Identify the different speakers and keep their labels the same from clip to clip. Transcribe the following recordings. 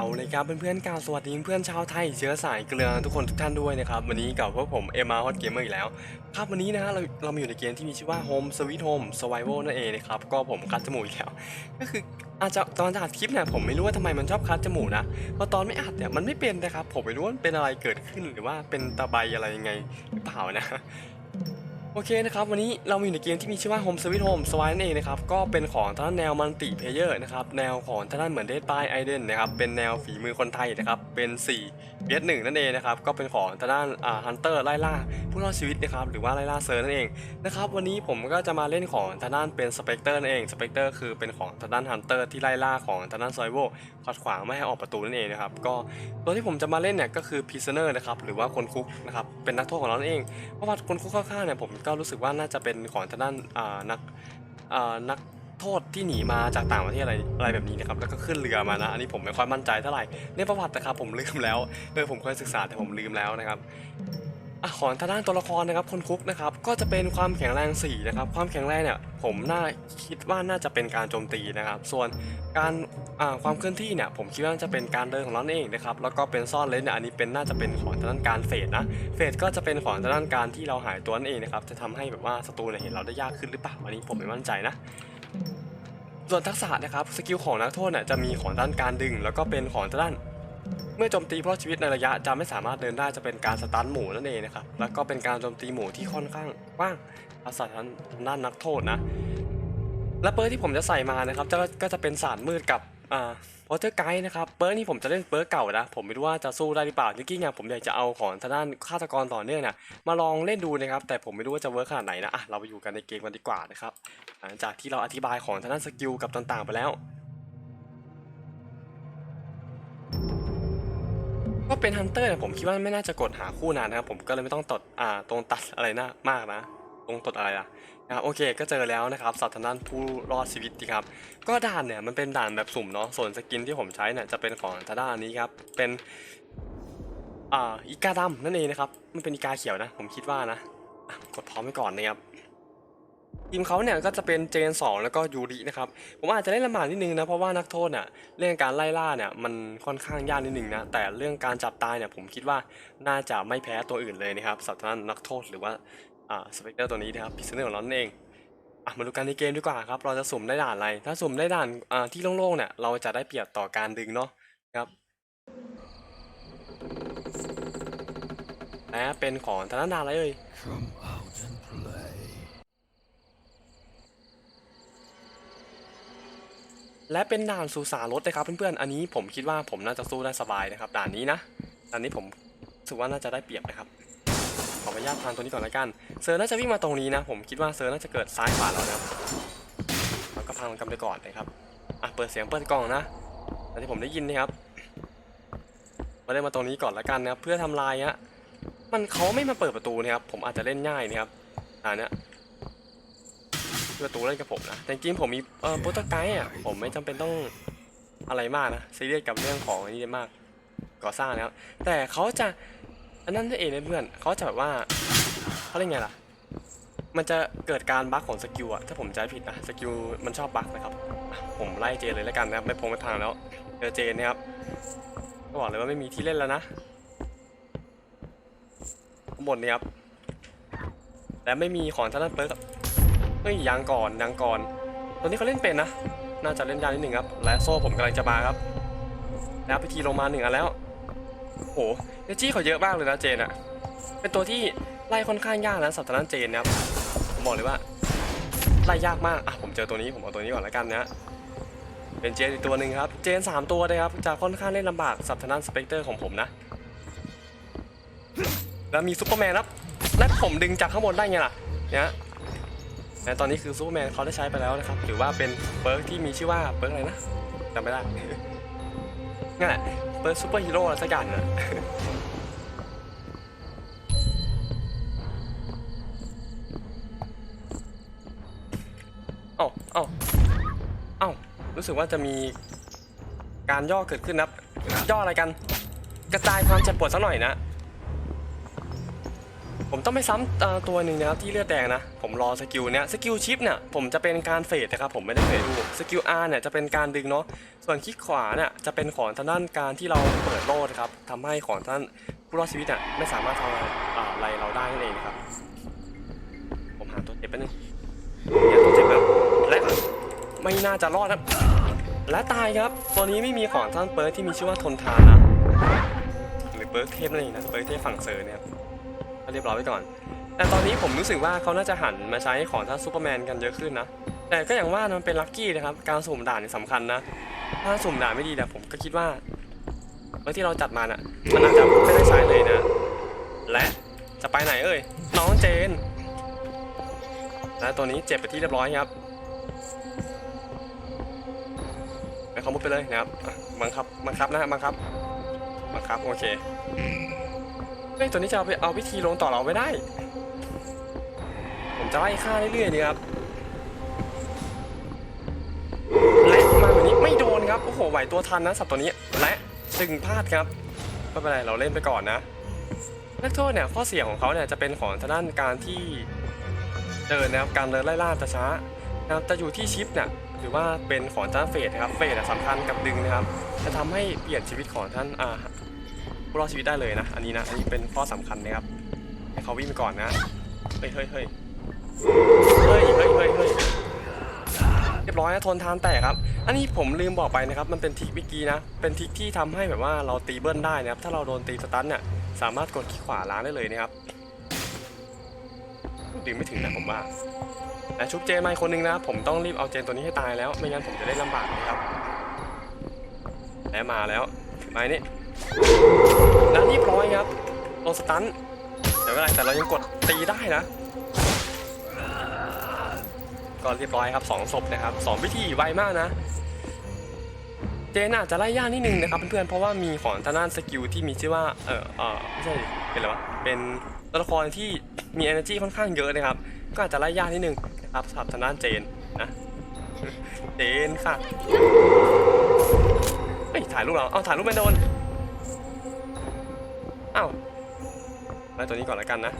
Speaker 1: เอาเลยครับเพื่อนๆกล่าวสวัสดีเพื่อนชาวไทยเชื้อสายเกลือทุกคนทุกท่านด้วยนะครับวันนี้กับพวกผมเอ็มอาร์ฮอตเกมเมอร์อีกแล้วครับวันนี้นะฮะเราเรามาอยู่ในเกมที่มีชื่อว่า Home Sweet Home Survival นั่นเองนะครับก็ผมคัดจมูกอีกแล้วก็คืออาจจะตอนอัดคลิปเนี่ยผมไม่รู้ว่าทำไมมันชอบคัดจมูกนะพราตอนไม่อัดเนี่ยมันไม่เป็นนะครับผมไม่รู้ว่ามันเป็นอะไรเกิดขึ้นหรือว่าเป็นตะไบอะไรยังไงหรือเปล่านะ โอเคนะครับวันนี้เรามีอยู่ในเกมที่มีชื่อว่า Home Sweet Home s w i นั่นเองนะครับก็เป็นของทางด้านแนวมัลติเพเยอร์นะครับแนวของทางด้านเหมือน Dead by Iden นนะครับเป็นแนวฝีมือคนไทยนะครับเป็น4 v 1นั่นเองนะครับก็เป็นของทางด้านอ่าฮันเตอร์ไล่ล่าผู้รอดชีวิตนะครับหรือว่าไล่ล่าเซอร์นั่นเองนะครับวันนี้ผมก็จะมาเล่นของทางด้านเป็นสเปกเตอร์นั่นเองสเปกเตอร์คือเป็นของทางด้านฮันเตอร์ที่ไล่ล่าของทางด้านซอยโวขัดขวางไม่ให้ออกประตูนั่นเองนะครับก็ตัวที่ผมจะมาเล่นเนี่ยก็คือ prisoner นะครับหรือว่าคนคุกนะครับเป็นนักโทษของเรานั่นเองเพระว่าคนคุกข้างๆเนี่ยผมก็รู้สึกว่าน่าจะเป็นของทางด้านอ่านักนักโทษที่หนีมาจากต่างประเทศอะไรอะไรแบบนี้นะครับแล้วก็ขึ้นเรือมานะอันนี้ผมไม่ค่อยมั่นใจเท่าไหร่ในประวัตินะครับผมลืมแล้วเออผมเคยศึกษาแต่ผมลืมแล้วนะครับ อะของทางด้านตัวละครนะครับคนคุกนะครับก็จะเป็นความแข็งแรง4นะครับความแข็งแรงเนี่ยผมน่าคิดว่าน่าจะเป็นการโจมตีนะครับ ส่วนการอ่าความเคลื่อนที่เนี่ยผมคิดว่าน่าจะเป็นการเดินของเราเองนะครับแล้วก็เป็นซ่อนเลนเนี่ยอันนี้เป็นน่าจะเป็นของทางด้านการเฟดนะเฟสก็จะเป็นของทางด้านการที่เราหายตัวนั่นเองนะครับจะทำให้แบบว่าศัตรูเนี่ยเห็นเราได้ยากขึ้นหรือเปล่าอันนี้ผมไม่มั่นใจนะส่วนทักษะนะครับสกิลของนักโทษเนี่ยจะมีของด้านการดึง แล้วก็เป็นของด้าน เมื่อโจมตีเพราะชีวิตในระยะจะไม่สามารถเดินได้จะเป็นการสตันหมู่นั่นเองนะครับ แล้วก็เป็นการโจมตีหมู่ที่ค่อนข้างกว้างทักษะทางด้านนักโทษนะ และเปิร์ที่ผมจะใส่มานะครับจะก็จะเป็นสารมืดกับอ่าวอเตอร์ไกด์นะครับเปิร์นี่ผมจะเล่นเปิร์เก่านะ ผมไม่รู้ว่าจะสู้ได้หรือเปล่าจริงๆอะผมอยากจะเอาของทางด้านฆาตกรต่อเนื่องน่ะมาลองเล่นดูนะครับ แต่ผมไม่รู้ว่าจะเวิร์กขนาดไหนนะอะเราไปอยู่กันในเกมกันดีกว่านะครับหลังจากที่เราอธิบายของทางด้านสกิลกับต่างๆ ไปแล้ว ก็เป็นฮันเตอร์เนี่ยผมคิดว่าไม่น่าจะกดหาคู่นานนะครับผมก็เลยไม่ต้องตดอ่าตรงตัดอะไรนะมากนะ ตรงตดอะไรอะนะครับโอเคก็เจอแล้วนะครับสัตว์ทางด้านผู้รอดชีวิตดีครับ ก็ด่านเนี่ยมันเป็นด่านแบบสุ่มเนาะส่วนสกินที่ผมใช้เนี่ยจะเป็นของทางด้านนี้ครับเป็นอ่าอีกาดำนั่นเองนะครับมันเป็นอีกาเขียวนะ ผมคิดว่านะกดพร้อมไว้ก่อนนะครับ ทีมเขาเนี่ยก็จะเป็นเจน 2 แล้วก็ยูรินะครับ ผมอาจจะเล่นลำบากนิดนึงนะ เพราะว่านักโทษเนี่ยเรื่องการไล่ล่าเนี่ยมันค่อนข้างยากนิดนึงนะ แต่เรื่องการจับตายเนี่ยผมคิดว่าน่าจะไม่แพ้ตัวอื่นเลยนะครับสัตว์ทางด้านนักโทษหรือว่าอ่าสเปกเตอร์ตัวนี้นะครับพิซเนอร์ของเรานั่นเองอะมาดูกันในเกมดีกว่าครับ เราจะสุ่มได้ด่านอะไร ถ้าสุ่มได้ด่านอ่าที่โล่งๆเนี่ยเราจะได้เปรียบต่อการดึงเนาะครับและเป็นของทางด้าดาอะไรเอ่ย และเป็นด่านสุสารถนะครับเพื่อนๆ อันนี้ผมคิดว่าผมน่าจะสู้ได้สบายนะครับด่านนี้นะด่านนี้ผมรู้สึกว่าน่าจะได้เปรียบนะครับ ขออนุญาตทานตัวนี้ก่อนละกัน เซอร์น่าจะวิ่งมาตรงนี้นะ ผมคิดว่าเซอร์น่าจะเกิดซ้ายขวาแล้วนะครับเราก็พังมันกันไปก่อนนะครับ อะเปิดเสียงเปิดกล่องนะแต่ที่ผมได้ยินนะครับ มาเล่นมาตรงนี้ก่อนละกันนะครับเพื่อทำลายฮะ มันเขาไม่มาเปิดประตูนะครับ ผมอาจจะเล่นง่ายนะครับอ่าเนี้ย ประตูเล่นกับผมนะ แต่จริงๆผมมีเอ่อโปรโตไกด์อะ ผมไม่จำเป็นต้องอะไรมากนะซีเรียสกับเรื่องของอันนี้มาก ก่อสร้างนะครับแต่เขาจะ อันนั้นนั่นเองนะเพื่อนเขาจะแบบว่าเขาเรียกไงล่ะ มันจะเกิดการบั๊กของสกิลอะถ้าผมจำไม่ผิดนะสกิลมันชอบบั๊กนะครับอะผมไล่เจนเลยแล้วกันนะครับ ไม่พงไม่พังแล้วเจอเจนนะครับก็บอกเลยว่าไม่มีที่เล่นแล้วนะข้างบนนี่ครับและไม่มีของทางด้านเปิร์ก เฮ้ยยังก่อนยังก่อนตัวนี้เขาเล่นเป็นนะ น่าจะเล่นยากนิดหนึ่งครับ และโซ่ผมกำลังจะมาครับ แล้วพิธีลงมาหนึ่งอันแล้วโอ้โหเนจี้เขาเยอะมากเลยนะเจนอะเป็นตัวที่ไล่ค่อนข้างยากนะสัตว์ทางด้นเจนนะครับผมบอกเลยว่าไล่ยากมาก อะผมเจอตัวนี้ผมเอาตัวนี้ก่อนแล้วกันนะเป็นเจนอีกตัวหนึ่งครับ เจนสามตัวนะครับจะค่อนข้างเล่นลำบากสัตว์ทางด้านสเปกเตอร์ของผมนะ แล้วมีซูเปอร์แมนครับ และผมดึงจากข้างบนได้ไงล่ะ เนี่ย แต่ตอนนี้คือซูเปอร์แมนเขาได้ใช้ไปแล้วนะครับหรือว่าเป็นเปิร์กที่มีชื่อว่าเปิร์กอะไรนะจำไม่ได้นั่นแหละเปิร์กซูเปอร์ฮีโร่อะไรสักอย่างน่ะเอ้าเอ้าเอ้ารู้สึกว่าจะมีการย่อเกิดขึ้นนับย่ออะไรกัน กระจายความเจ็บปวดสักหน่อยนะ ผมต้องไปซ้ำตัวหนึ่งนะครับที่เลือดแดงนะ ผมรอสกิลเนี้ยสกิลชิปเนี่ยผมจะเป็นการเฟดนะครับผมไม่ได้เฟดดูสกิล R เนี่ยจะเป็นการดึงเนาะส่วนคลิกขวาเนี่ยจะเป็นของทางด้านการที่เราเปิดโล่นะครับทำให้ของท่านผู้รอดชีวิตเนี่ยไม่สามารถทำอะไรเราได้นั่นเองครับ ผมหาตัวเจ็บไปนึงเนี่ยตัวเจ็บแล้วและไม่น่าจะรอดครับและตายครับตัวนี้ไม่มีของท่านเปิร์ที่มีชื่อว่าทนทานนะหรือเปิร์กเทพนั่นเองนะเปิร์กเทพฝั่งเซอร์เนี่ย เรียบร้อยไว้ก่อน แต่ตอนนี้ผมรู้สึกว่าเขาน่าจะหันมาใช้ของท่าซูเปอร์แมนกันเยอะขึ้นนะ แต่ก็อย่างว่ามันเป็นลัคกี้นะครับ การสุ่มด่านนี่สำคัญนะ ถ้าสุ่มด่านไม่ดีเนี่ยผมก็คิดว่าเมื่อที่เราจัดมาน่ะ มันอาจจะไม่ได้ใช้เลยนะ และจะไปไหนเอ่ย น้องเจน และตัวนี้เจ็บไปที่เรียบร้อยครับไปเขามุดไปเลยนะครับ บังคับ บังคับนะฮะบังคับ บังคับ โอเค เฮ้ยตัวนี้จะเอาไปเอาวิธีลงต่อเราไม่ได้ ผมจะไล่ฆ่าเรื่อยๆนี่ครับและมาแบบนี้ไม่โดนครับโอ้โหไหวตัวทันนะสัตว์ตัวนี้และดึงพลาดครับไม่เป็นไรเราเล่นไปก่อนนะนักโทษเนี่ยข้อเสียของเขาเนี่ยจะเป็นของทางด้านการที่เดินนะครับการเดินไล่ล่าจะช้านะครับจะอยู่ที่ชิปเนี่ยหรือว่าเป็นของท่าเฟสครับเฟสสำคัญกับดึงนะครับ จะทำให้เปลี่ยนชีวิตของท่านอ่า รอดชีวิตได้เลยนะ อันนี้นะ อันนี้เป็นข้อสำคัญนะครับ ให้เขาวิ่งไปก่อนนะ เฮ้ยเฮ้ยเฮ้ยเฮ้ยเฮ้ยเฮ้ยเฮ้ยเรียบร้อยนะทนทานแตกครับ อันนี้ผมลืมบอกไปนะครับ มันเป็นทริคเมื่อกี้นะ เป็นทริคที่ทำให้แบบว่าเราตีเบิ้ลได้นะครับ ถ้าเราโดนตีสตันเนี่ยสามารถกดคลิกขวาล้างได้เลยนะครับดึงไม่ถึงนะผมว่าแต่ชุบเจนมาอีกคนนึงนะ ผมต้องรีบเอาเจนตัวนี้ให้ตายแล้ว ไม่งั้นผมจะได้ลำบากนะครับและมาแล้วไม้นี่ แล้วเรียบร้อยครับโดนสตันแต่ไม่เป็นไรแต่เรายังกดตีได้นะ ก็เรียบร้อยครับสองศพนะครับสองวิธีไวมากนะ เจนอาจจะไล่ยากนิดนึงนะครับเพื่อนๆเพราะว่ามีของทางด้านสกิลที่มีชื่อว่าเออเออไม่ใช่เป็นอะไรวะเป็นตัวละครที่มี energy ค่อนข้างเยอะนะครับ ก็อาจจะไล่ยากนิดนึงนะครับสำหรับทางด้านเจนนะเจนค่ะเฮ้ยถ่ายรูปเราเอาถ่ายรูปไม่โดน อ้าวไล่ตัวนี้ก่อนแล้วกันนะ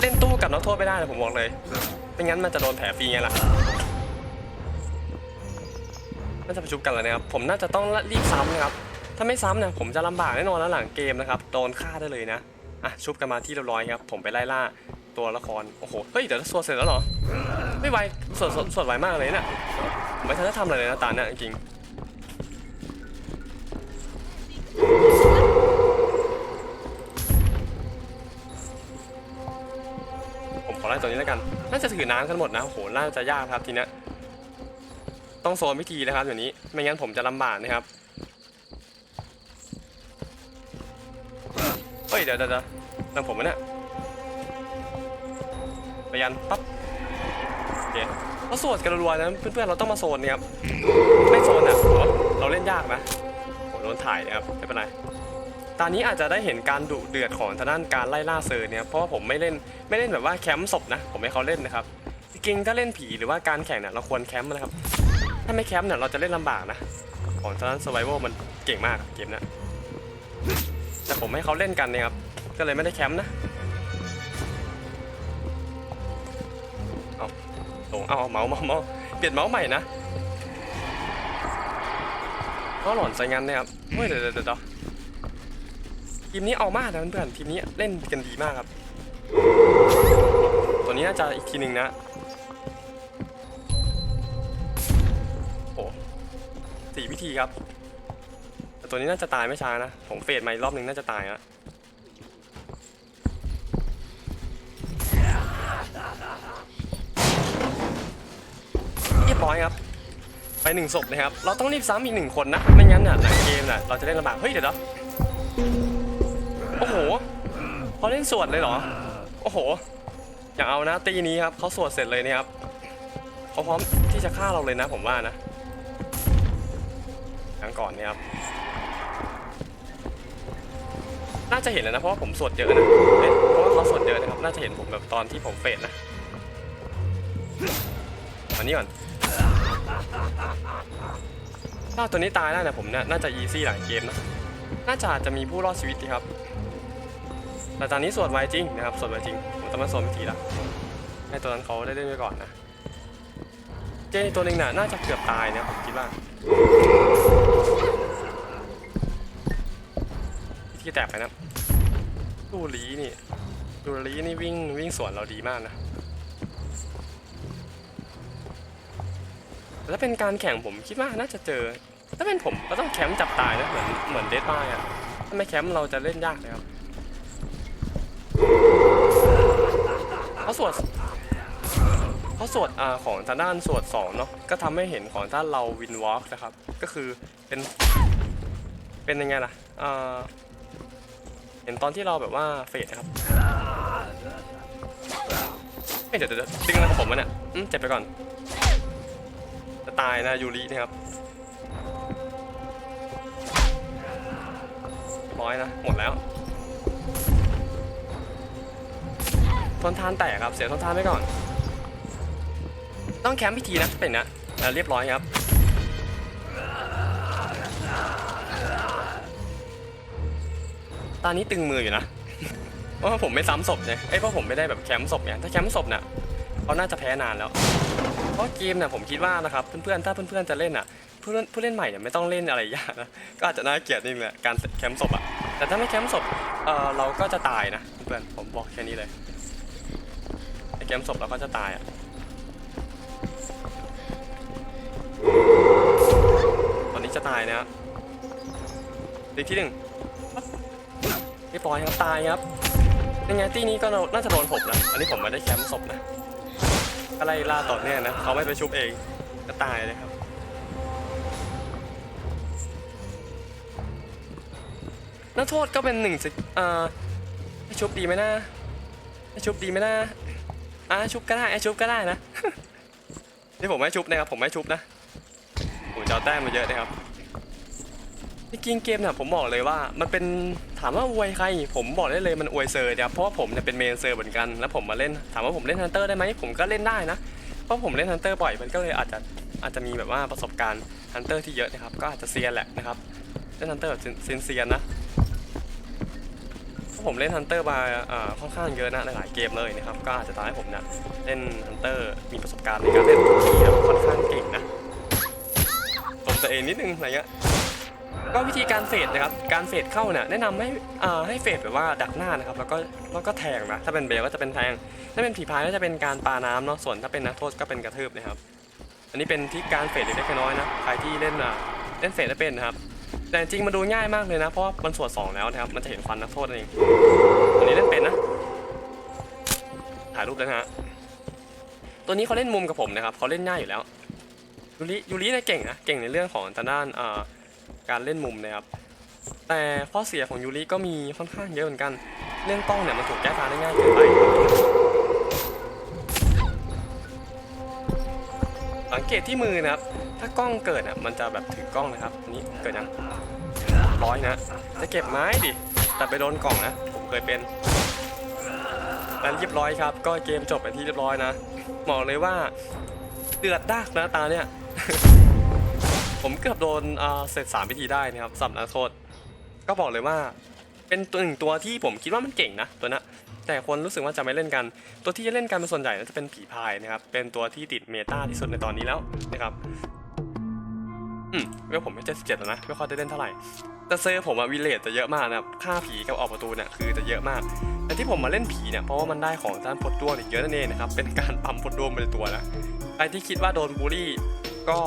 Speaker 1: เล่นตู้กับนักโทษไม่ได้นะผมบอกเลยไม่งั้นมันจะโดนแผลฟรีไงล่ะน่าจะประชุมกันแล้วนะครับ ผมน่าจะต้องรีบซ้ำนะครับ ถ้าไม่ซ้ำเนี่ยผมจะลำบากแน่นอนแล้วหลังเกมนะครับ โดนฆ่าได้เลยนะ อะชุบกันมาที่เรียบร้อยครับ ผมไปไล่ล่าตัวละคร โอ้โห เฮ้ย เดี๋ยวสวดเสร็จแล้วเหรอ ไม่ไวสวดสวดสวดไวมากเลยเนี่ยผมไม่ทันได้ทำอะไรเลยนะตาเนี่ยจริง ผมขอไล่ตัวนี้แล้วกัน น่าจะถือน้ำกันหมดนะโอ้โหน่าจะยากครับทีเนี้ยต้องโซนวิธีนะครับอย่างนี้ ไม่งั้นผมจะลำบากนะครับ เฮ้ย เดี๋ยวเดี๋ยวเดี๋ยวนั่งผมวะเนี่ยไปยันปั๊บโอเคเราโซนกันรัวๆนะเพื่อนๆเราต้องมาโซนเนี่ยครับ ไม่โซนอะโหเราเล่นยากนะโหโด นถ่ายนะครับไม่เป็นไรตอนนี้อาจจะได้เห็นการดุเดือดของทางด้านการไล่ล่าเซอร์เนี่ยเพราะว่าผมไม่เล่นไม่เล่นแบบว่าแคมป์ศพนะผมให้เขาเล่นนะครับจริงๆถ้าเล่นผีหรือว่าการแข่งเนี่ยเราควรแคมป์นะครับถ้าไม่แคมป์เนี่ยเราจะเล่นลำบากนะของทางด้านสไ i เวมันเก่งมากเกมนี้แต่ผมให้เขาเล่นกันเนี่ยครับก็เลยไม่ได้แคมป์นะเอาลงเอาเมาส์เมาส์เปลี่ยนเมาส์ใหม่นะก็หล่อนใส่งานเนี่ยครับ เฮ้ยเดี๋ยวเดี๋ยวทีมนี้เอามากนะเพื่อนๆทีมนี้เล่นกันดีมากครับ ตัวนี้น่าจะอีกทีหนึ่งนะโอ้สี่วิธีครับแต่ตัวนี้น่าจะตายไม่ช้านะผมเฟดมาอีกรอบหนึ่งน่าจะตายแล้วเรียบร้อยครับ ไปหนึ่งศพนะครับ เราต้องรีบซ้ำอีกหนึ่งคนนะ ไม่งั้นน่ะหลังเก น่ะ เราจะเล่นลำบาก เฮ้ย เดี๋ยวนะโอ้โหเขาเล่นสวดเลยเหรอ โอ้โห อย่าเอานะตีนี้ครับเขาสวดเสร็จเลยเนี่ยครับเขาพร้อมที่จะฆ่าเราเลยนะผมว่านะครั้งก่อนเนี่ยครับ น่าจะเห็นแล้วนะเพราะว่าผมสวดเยอะนะเอ๊ะเพราะว่าเขาสวดเยอะนะครับ น่าจะเห็นผมแบบตอนที่ผมเฟดนะอันนี้ก่อน ถ้าตัวนี้ตายได้นะผมเนี่ยน่าจะอีซี่หลายเกมนะ น่าจะจะมีผู้รอดชีวิตดีครับ แต่ตอนนี้สวดไวจริงนะครับสวดไวจริง ผมต้องมาสวดพิธีละให้ตัวนั้นเขาได้เล่นไปก่อนนะ เจนตัวหนึ่งน่ะน่าจะเกือบตายนะผมคิดว่าพิธีแตกไปนะดูลีนี่ดูลีนี่วิ่งวิ่งสวนเราดีมากนะ ถ้าเป็นการแข่งผมคิดว่าน่าจะเจอ ถ้าเป็นผมก็ต้องแคมป์จับตายนะเหมือนเหมือนเดดบายอะถ้าไม่แคมป์เราจะเล่นยากนะครับเขาสวดเขาสวดอ่าของทางด้านสวดสองเนาะก็ทำให้เห็นของท่านเราวินวอล์กนะครับ ก็คือเป็นเป็นยังไงล่ะอ่าเห็นตอนที่เราแบบว่าเฟดนะครับเอ้ยเดี๋ยวเดี๋ยวดึงอะไรของผมวะเนี่ยอืมเจ็บไปก่อน ตายนะยูรินะครับร้อยนะหมดแล้วทนทานแตกครับเสียทนทานไปก่อน ต้องแคมป์พิธีนะเป็นนะอะเรียบร้อยครับตอนนี้ตึงมืออยู่นะ เพราะผมไม่ซ้ำศพไงเอ้ยเพราะผมไม่ได้แบบแคมป์ศพเนี่ย ถ้าแคมป์ศพเนี่ยเขาน่าจะแพ้นานแล้ว ราะเกมเนี่ยผมคิดว่านะครับเพื่อนๆ ถ้าเพื่อนๆจะเล่นอะผู้เล่นผู้เล่นใหม่เนี่ยไม่ต้องเล่นอะไรยากนะก็อาจจะน่าเกลียดนิดนึงแหละการแคมป์ศพอะแต่ถ้าไม่แคมป์ศพเออเราก็จะตายนะเพื่อนๆผมบอกแค่นี้เลยไอแคมป์ศพเราก็จะตายอะตอนนี้จะตายนะครับอีที่หนึ่งเรียบร้อยครับตายครับยังไงที่นี้ก็น่าจะโดนผมนะอันนี้ผมไม่ได้แคมป์ศพนะ ก็ไล่ล่าต่อเนี่ยนะเขาไม่ไปชุบเองก็ตายเลยครับนักโทษก็เป็นหนึ่งสิอ่าให้ชุบดีไหมนะให้ชุบดีไหมนะอ่าชุบก็ได้ไอ้ชุบก็ได้นะ ที่ผมไม่ชุบนะครับผมไม่ชุบนะผมจะเอาแต้มมาเยอะนะครับ จริงเกมเนี่ยผมบอกเลยว่ามันเป็นถามว่าอวยใคร ผมบอกได้เลยมันอวยเซอร์นะครับเพราะว่าผมเนี่ยเป็นเมนเซอร์เหมือนกันแล้วผมมาเล่นถามว่าผมเล่นฮันเตอร์ได้ไหมผมก็เล่นได้นะเพราะผมเล่นฮันเตอร์บ่อยมันก็เลยอาจจะอาจจะมีแบบว่าประสบการณ์ฮันเตอร์ที่เยอะนะครับก็อาจจะเซียนแหละนะครับเล่นฮันเตอร์แบบเซียนๆนะเพราะผมเล่นฮันเตอร์มาค่อนข้างเยอะนะหลายเกมเลยนะครับก็อาจจะทำให้ผมเนี่ยเล่นฮันเตอร์มีประสบการณ์ในการเล่นที่ค่อนข้างเก่งนะตมตัวเองนิดนึงอะไรเงี้ย ก็วิธีการเฟดนะครับ การเฟดเข้าเนี่ยแนะนำให้อ่าให้เฟดแบบว่าดักหน้านะครับ แล้วก็แล้วก็แทงนะ ถ้าเป็นเบลก็จะเป็นแทง ถ้าเป็นผีพายก็จะเป็นการปาน้ำเนาะ ส่วนถ้าเป็นนักโทษก็เป็นกระทืบนะครับ อันนี้เป็นที่การเฟดเล็กน้อยนะ ใครที่เล่นอะเล่นเฟดได้เป็นนะครับ แต่จริงมันดูง่ายมากเลยนะ เพราะว่ามันส่วนสองแล้วนะครับ มันจะเห็นฟันนักโทษนั่นเอง อันนี้เล่นเป็นนะ ถ่ายรูปแล้วนะฮะ ตัวนี้เขาเล่นมุมกับผมนะครับเขาเล่นง่ายอยู่แล้วยูริยูริเนี่ยเก่งนะ เก่งในเรื่องของทางด้านอ่า การเล่นมุมนะครับ แต่ข้อเสียของยูริก็มีค่อนข้างเยอะเหมือนกัน เรื่องกล้องเนี่ยมันถูกแก้ทางได้ง่ายเกินไปสังเกตที่มือนะครับ ถ้ากล้องเกิดอะมันจะแบบถือกล้องนะครับอันนี้เกิดยังร้อยนะ จะเก็บไม้ดิ แต่ไปโดนกล่องนะ ผมเคยเป็นแล้วเรียบร้อยครับ ก็เกมจบไปที่เรียบร้อยนะบอกเลยว่าเดือดดากนะตาเนี่ย ผมเกือบโดนเสร็จสามพิธีได้นะครับสำหรับนักโทษก็บอกเลยว่า เป็นตัวหนึ่งตัวที่ผมคิดว่ามันเก่งนะตัวนะแต่คนรู้สึกว่าจะไม่เล่นกัน ตัวที่จะเล่นกันเป็นส่วนใหญ่น่าจะเป็นผีพายนะครับเป็นตัวที่ติดเมตาที่สุดในตอนนี้แล้วนะครับอืมเวลผมไม่เจ็ดสิบเจ็ดแล้วนะไม่ค่อยได้เล่นเท่าไหร่แต่เซอร์ผมอะวิเลตจะเยอะมากนะครับค่าผีกับออกประตูเนี่ยคือจะเยอะมากแต่ที่ผมมาเล่นผีเนี่ยเพราะว่ามันได้ของด้านพดด้วงเยอะนั่นเองนะครับเป็นการปั๊มพดด้วงไปในตัวนะใครที่คิดว่าโดนบูลลี่ก็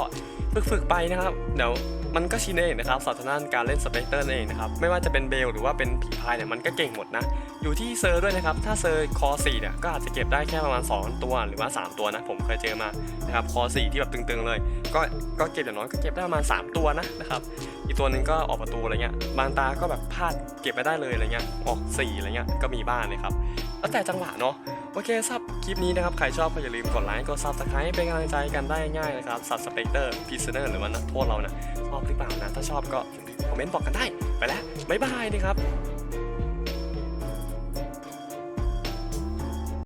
Speaker 1: ฝึกๆไปนะครับ เดี๋ยวมันก็ชินเองนะครับสำหรับทางด้านการเล่นสเปกเตอร์เองนะครับ ไม่ว่าจะเป็นเบลหรือว่าเป็นผีพายเนี่ยมันก็เก่งหมดนะ อยู่ที่เซอร์ด้วยนะครับ ถ้าเซอร์คอ4เนี่ยก็อาจจะเก็บได้แค่ประมาณ 2 ตัวหรือว่า 3 ตัวนะ ผมเคยเจอมานะครับคอ4ที่แบบตึงๆเลย ก็ก็เก็บอย่างน้อยก็เก็บได้ประมาณ 3 ตัวนะนะครับ อีกตัวหนึ่งก็ออกประตูอะไรเงี้ย บางตาก็แบบพลาดเก็บไม่ได้เลยอะไรเงี้ย ออก4อะไรเงี้ย ก็มีบ้างนะครับ แล้วแต่จังหวะเนาะ โอเคซับคลิปนี้นะครับใครชอบก็อย่าลืมกดไลค์กดซับสไครต์เป็นกำลังใจกันได้ง่ายนะครับสับสเปกเตอร์พีซเนอร์หรือว่านักโทษเรานะชอบหรือเปล่านะถ้าชอบก็คอมเมนต์บอกกันได้ไปแล้วบ๊ายบายนะครับ